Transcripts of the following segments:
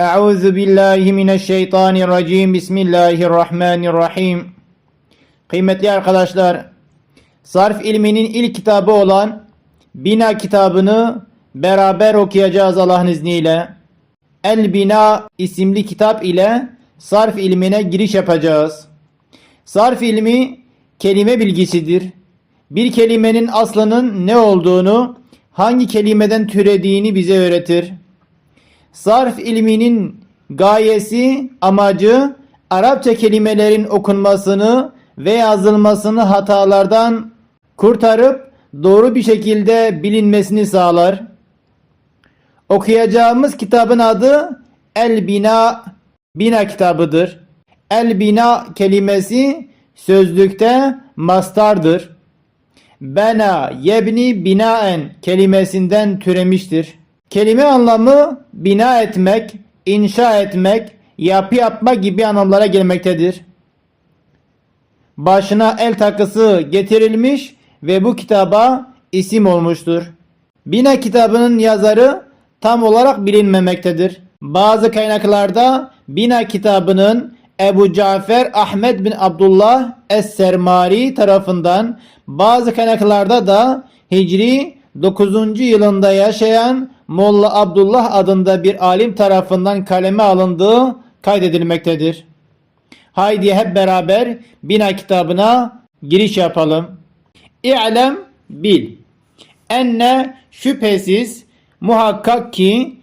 Euzu billahi mineşşeytanirracim. Bismillahirrahmanirrahim. Kıymetli arkadaşlar, sarf ilminin ilk kitabı olan Bina kitabını beraber okuyacağız Allah'ın izniyle. El Bina isimli kitap ile sarf ilmine giriş yapacağız. Sarf ilmi kelime bilgisidir. Bir kelimenin aslının ne olduğunu, hangi kelimeden türediğini bize öğretir. Sarf ilminin gayesi, amacı Arapça kelimelerin okunmasını ve yazılmasını hatalardan kurtarıp doğru bir şekilde bilinmesini sağlar. Okuyacağımız kitabın adı El Bina Bina kitabıdır. El Bina kelimesi sözlükte mastardır. Bena yebni binaen kelimesinden türemiştir. Kelime anlamı bina etmek, inşa etmek, yapı yapma gibi anlamlara gelmektedir. Başına el takısı getirilmiş ve bu kitaba isim olmuştur. Bina kitabının yazarı tam olarak bilinmemektedir. Bazı kaynaklarda Bina kitabının Ebu Cafer Ahmet bin Abdullah Es-Sermari tarafından bazı kaynaklarda da Hicri 9. yılında yaşayan Molla Abdullah adında bir alim tarafından kaleme alındığı kaydedilmektedir. Haydi hep beraber Bina kitabına giriş yapalım. İ'lem bil. Enne şüphesiz muhakkak ki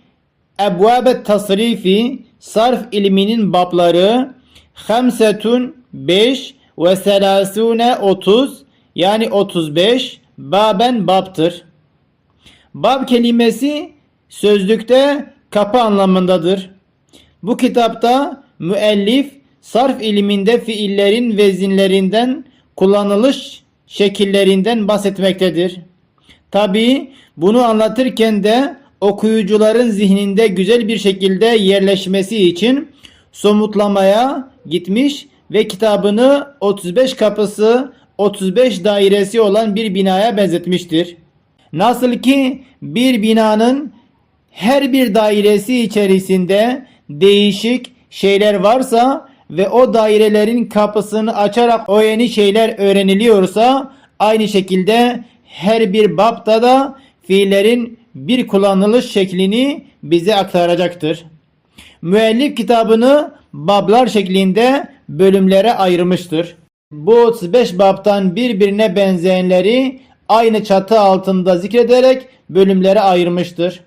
ebvabet tasrifi sarf ilminin babları hamsetun 5 ve selasune 30 yani 35 baben babtır. Bab kelimesi sözlükte kapı anlamındadır. Bu kitapta müellif sarf iliminde fiillerin vezinlerinden kullanılış şekillerinden bahsetmektedir. Tabi bunu anlatırken de okuyucuların zihninde güzel bir şekilde yerleşmesi için somutlamaya gitmiş ve kitabını 35 kapısı 35 dairesi olan bir binaya benzetmiştir. Nasıl ki bir binanın her bir dairesi içerisinde değişik şeyler varsa ve o dairelerin kapısını açarak o yeni şeyler öğreniliyorsa aynı şekilde her bir bapta da fiillerin bir kullanılış şeklini bize aktaracaktır. Müellif kitabını bablar şeklinde bölümlere ayırmıştır. Bu 35 babtan birbirine benzeyenleri aynı çatı altında zikrederek bölümlere ayırmıştır.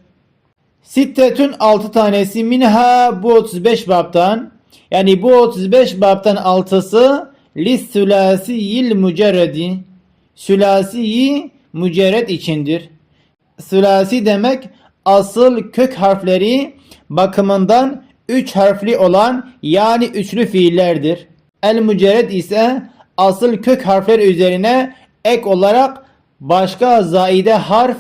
Sittetün 6 tanesi minha bu 35 babtan yani bu 35 babtan 6'sı lis sülasiyil mücerredi sülasiyi mücerred içindir. Sülasi demek asıl kök harfleri bakımından 3 harfli olan yani üçlü fiillerdir. El mücerred ise asıl kök harfler üzerine ek olarak başka zaide harf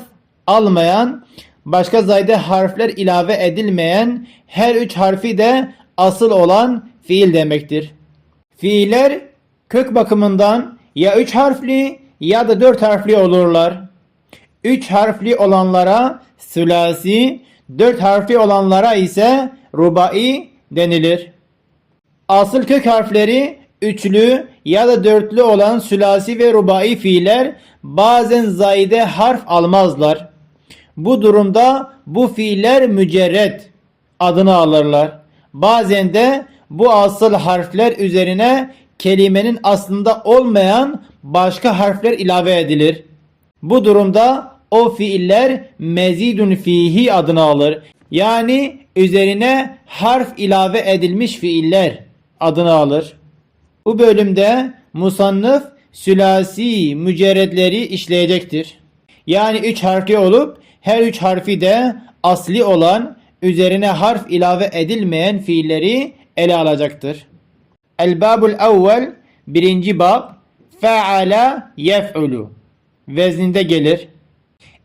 almayan, başka zaide harfler ilave edilmeyen her üç harfi de asıl olan fiil demektir. Fiiller kök bakımından ya üç harfli ya da dört harfli olurlar. Üç harfli olanlara sülasi, dört harfli olanlara ise rubai denilir. Asıl kök harfleri üçlü ya da dörtlü olan sülasi ve rubai fiiller bazen zaide harf almazlar. Bu durumda bu fiiller mücerret adını alırlar. Bazen de bu asıl harfler üzerine kelimenin aslında olmayan başka harfler ilave edilir. Bu durumda o fiiller mezidun fihi adını alır. Yani üzerine harf ilave edilmiş fiiller adını alır. Bu bölümde musannıf sülasi mücerredleri işleyecektir. Yani üç harfli olup her üç harfi de asli olan üzerine harf ilave edilmeyen fiilleri ele alacaktır. El babul evvel birinci bab feala yef'ulu vezninde gelir.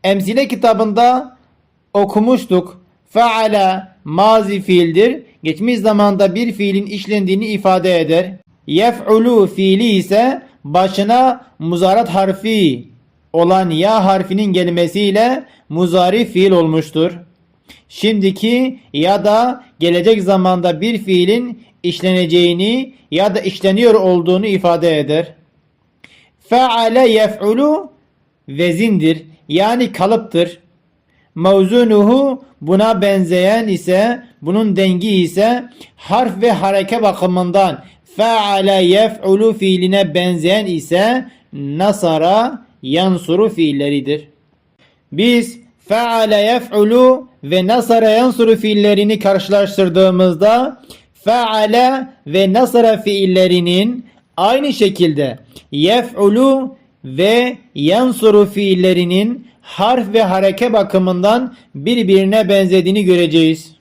Emsile kitabında okumuştuk. Feala mazi fiildir. Geçmiş zamanda bir fiilin işlendiğini ifade eder. Yef'ulu fiili ise başına muzarat harfi olan ya harfinin gelmesiyle muzari fiil olmuştur. Şimdiki ya da gelecek zamanda bir fiilin işleneceğini ya da işleniyor olduğunu ifade eder. Feale yef'ulu vezindir. Yani kalıptır. Mevzunuhu buna benzeyen ise bunun dengi ise harf ve hareke bakımından feale yef'ulu fiiline benzeyen ise nasara yansuru fiilleridir. Biz feale yef'ulu ve nasara yansuru fiillerini karşılaştırdığımızda feale ve nasara fiillerinin aynı şekilde yef'ulu ve yansuru fiillerinin harf ve hareke bakımından birbirine benzediğini göreceğiz.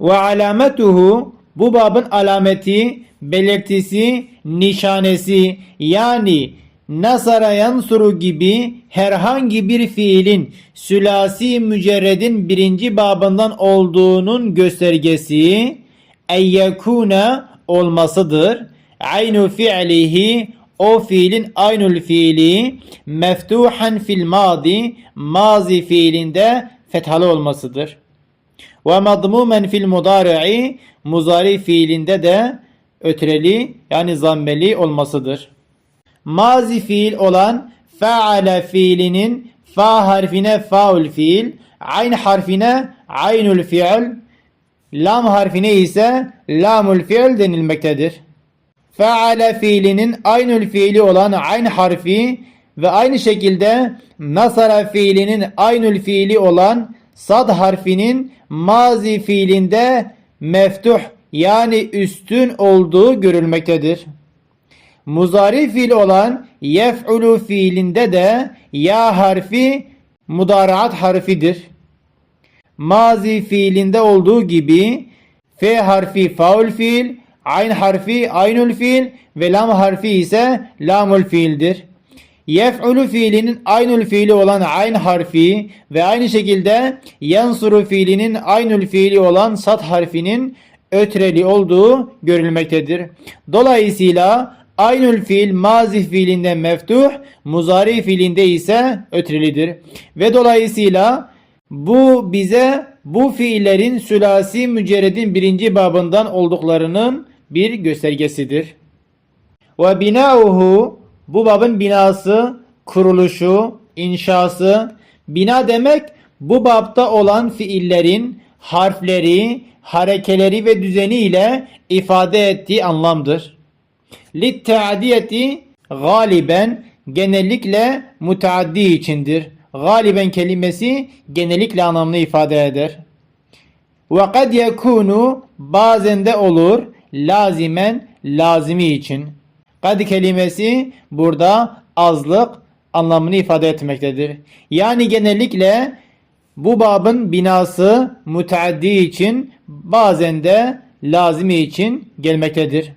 Ve alametuhu bu babın alameti, belirtisi, nişanesi yani nasara yansuru gibi herhangi bir fiilin sülasi mücerredin birinci babından olduğunun göstergesi eyyekune olmasıdır. Aynu fi'lihi o fiilin aynül fiili meftuhan fil madi mazi fiilinde fethalı olmasıdır. Ve madmumen fil mudari'i muzari fiilinde de ötreli yani zammeli olmasıdır. Mazi fiil olan faale fiilinin fa harfine faul fiil, ayn harfine aynul fiil, lam harfine ise lamul fiil denilmektedir. Feale fiilinin aynül fiili olan ayn harfi ve aynı şekilde nasara fiilinin aynül fiili olan sad harfinin mazi fiilinde meftuh yani üstün olduğu görülmektedir. Muzari fiil olan yef'ulu fiilinde de ya harfi mudaraat harfidir. Mazi fiilinde olduğu gibi f harfi faul fiil, ayn harfi aynul fiil ve lam harfi ise lamul fiildir. Yef'ulu fiilinin aynul fiili olan ayn harfi ve aynı şekilde yansuru fiilinin aynul fiili olan sat harfinin ötreli olduğu görülmektedir. Dolayısıyla aynul fiil mazi fiilinde meftuh, muzari fiilinde ise ötrelidir. Ve dolayısıyla bu bize bu fiillerin sülasi mücerredin birinci babından olduklarının bir göstergesidir. Ve binauhu bu babın binası, kuruluşu, inşası, bina demek bu babta olan fiillerin harfleri, harekeleri ve düzeni ile ifade ettiği anlamdır. Litteadiyeti galiben genellikle mutaaddi içindir. Galiben kelimesi genellikle anlamını ifade eder. Ve kad yekunu bazen de olur lazimen lazimi için. Kad kelimesi burada azlık anlamını ifade etmektedir. Yani genellikle bu babın binası müteaddi için bazen de lazimi için gelmektedir.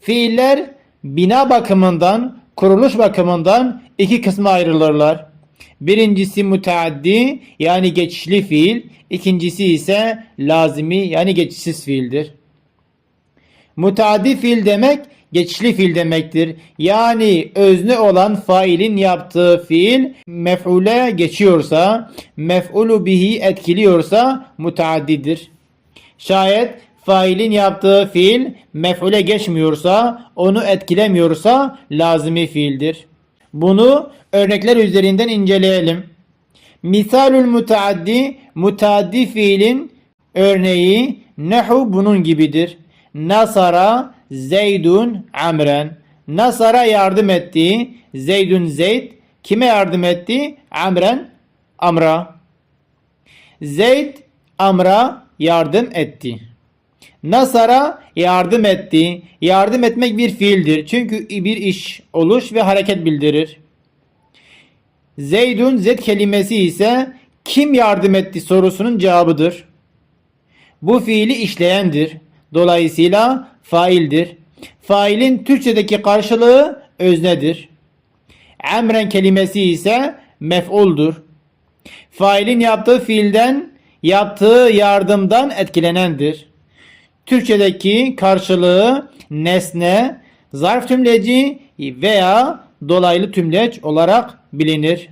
Fiiller bina bakımından, kuruluş bakımından iki kısma ayrılırlar. Birincisi müteaddi yani geçişli fiil, ikincisi ise lazimi yani geçişsiz fiildir. Müteaddi fiil demek geçişli fiil demektir. Yani özne olan failin yaptığı fiil mef'ule geçiyorsa, mef'ulu bihi etkiliyorsa müteaddidir. Şayet failin yaptığı fiil mef'ule geçmiyorsa, onu etkilemiyorsa lazimi fiildir. Bunu örnekler üzerinden inceleyelim. Misalül müteaddi, müteaddi fiilin örneği nehu bunun gibidir. Nasara Zeydun Amren. Nasara yardım etti. Zeydun Zeyd. Kime yardım etti? Amren Amra. Zeyd Amra yardım etti. Nasara yardım etti. Yardım etmek bir fiildir. Çünkü bir iş, oluş ve hareket bildirir. Zeydun zed kelimesi ise kim yardım etti sorusunun cevabıdır. Bu fiili işleyendir. Dolayısıyla faildir. Failin Türkçedeki karşılığı öznedir. Emren kelimesi ise mef'uldur. Failin yaptığı fiilden, yaptığı yardımdan etkilenendir. Türkçedeki karşılığı nesne, zarf tümleci veya dolaylı tümleç olarak bilinir.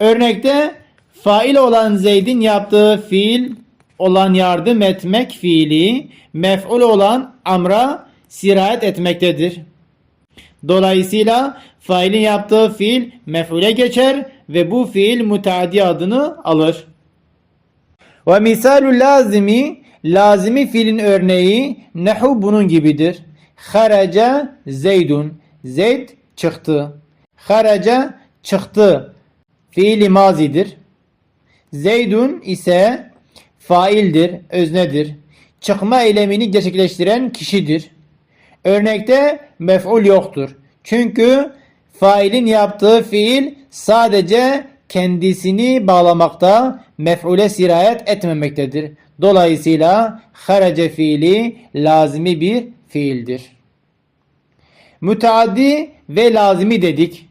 Örnekte Fail olan Zeyd'in yaptığı fiil olan yardım etmek fiili mef'ul olan amra sirayet etmektedir. Dolayısıyla failin yaptığı fiil mef'ule geçer ve bu fiil müteaddi adını alır. Ve misalü lazimi lazimi fiilin örneği nehu bunun gibidir. Haraca zeydun zeyd çıktı. Haraca çıktı fiili mazidir. Zeydun ise faildir, öznedir. Çıkma eylemini gerçekleştiren kişidir. Örnekte mef'ul yoktur. Çünkü failin yaptığı fiil sadece kendisini bağlamakta, mef'ule sirayet etmemektedir. Dolayısıyla harace fiili lazimi bir fiildir. Müteaddi ve lazimi dedik.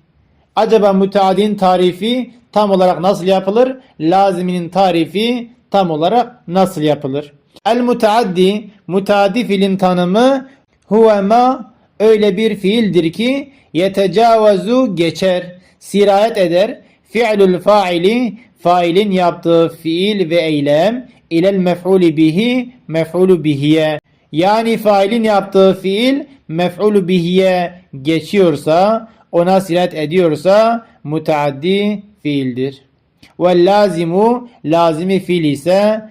Acaba müteaddinin tarifi tam olarak nasıl yapılır? Laziminin tarifi tam olarak nasıl yapılır? El müteaddi, müteaddi fiilin tanımı huve ma öyle bir fiildir ki yetecavazu geçer, sirayet eder. Fi'lül faili, failin yaptığı fiil ve eylem ilel mef'ulü bihi, mef'ulü bihiye. Yani failin yaptığı fiil mef'ulü bihiye geçiyorsa, ona sirayet ediyorsa müteaddi fiildir. Ve lazimu, lazimi fiil ise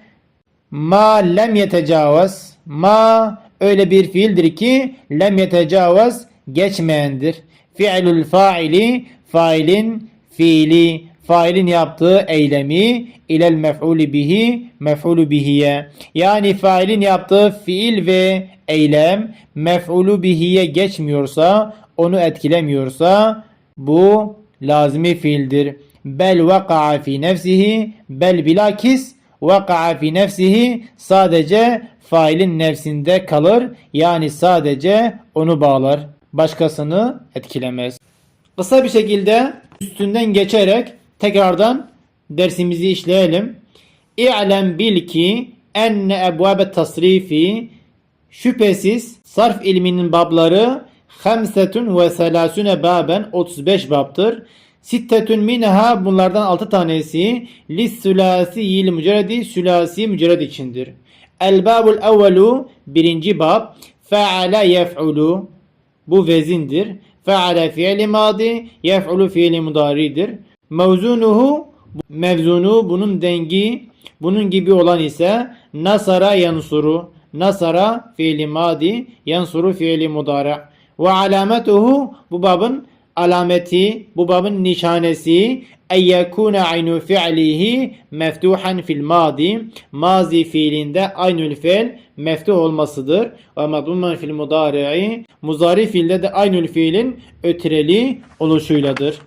ma lem yetecavaz, ma öyle bir fiildir ki lem yetecavaz geçmeyendir. Fi'lül faili, failin fiili, failin yaptığı eylemi ilel mef'ulü bihi, mef'ulü bihiye. Yani failin yaptığı fiil ve eylem mef'ulü bihiye geçmiyorsa, onu etkilemiyorsa bu lazimi fiildir. Bel vaka'a fi nefsihi, bel bilakis vaka'a fi nefsihi sadece failin nefsinde kalır. Yani sadece onu bağlar. Başkasını etkilemez. Kısa bir şekilde üstünden geçerek tekrardan dersimizi işleyelim. İ'lem bil ki enne ebvabe tasrifi şüphesiz sarf ilminin babları hamsetun ve selasune baben 35 babtır. Sittetun minha bunlardan 6 tanesi lis sülasiyil mücerredi sülasi mücerred içindir. El babul evvelu birinci bab feale yef'ulu bu vezindir. Feale fiili madi yef'ulu fiili mudaridir. Mevzunuhu mevzunu bunun dengi bunun gibi olan ise nasara yansuru nasara fiili madi yansuru fiili mudara ve alametuhu bu babın alameti bu babın nişanesi en yekune aynu fi'lihi meftuhan fil madi mazi fiilinde aynül fiil meftuh olmasıdır ve madmuman fil mudari'i muzari fiilde de aynül fiilin ötreli oluşuyladır.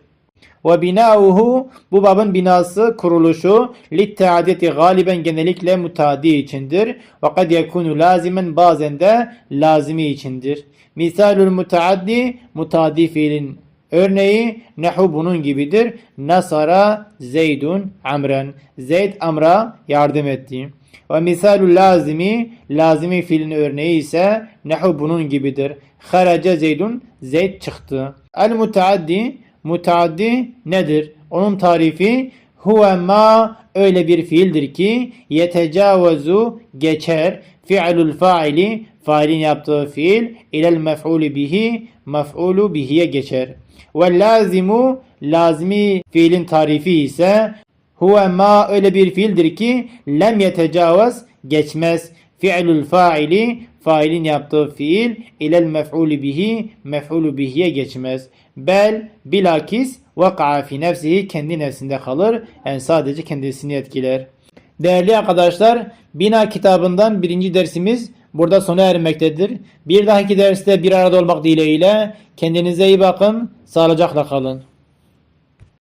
Ve binauhu bu babın binası kuruluşu litteadeti galiben genellikle mutadi içindir. Ve kad yekunu lazimen bazen de lazimi içindir. Misalül mutaaddi mutadi fiilin örneği nehu bunun gibidir. Nasara Zeydun amren. Zeyd amra yardım etti. Ve misalü lazimi lazimi fiilin örneği ise nehu bunun gibidir. Haraca Zeydun Zeyd çıktı. El mutaaddi Mutaaddi nedir? Onun tarifi huve ma öyle bir fiildir ki yetecavazu geçer fi'lul faili failin yaptığı fiil ilel mef'ulü bihi mef'ulu bihiye geçer. Ve lazimu lazimi fiilin tarifi ise huve ma öyle bir fiildir ki lem yetecavaz geçmez fi'lul faili failin yaptığı fiil ilel mef'ulü bihi mef'ulü bihiye geçmez. Bel bilakis vaka'a fi nefsihi kendi nefsinde kalır. Yani sadece kendisini etkiler. Değerli arkadaşlar Bina kitabından birinci dersimiz burada sona ermektedir. Bir dahaki derste bir arada olmak dileğiyle kendinize iyi bakın. Sağlıcakla kalın.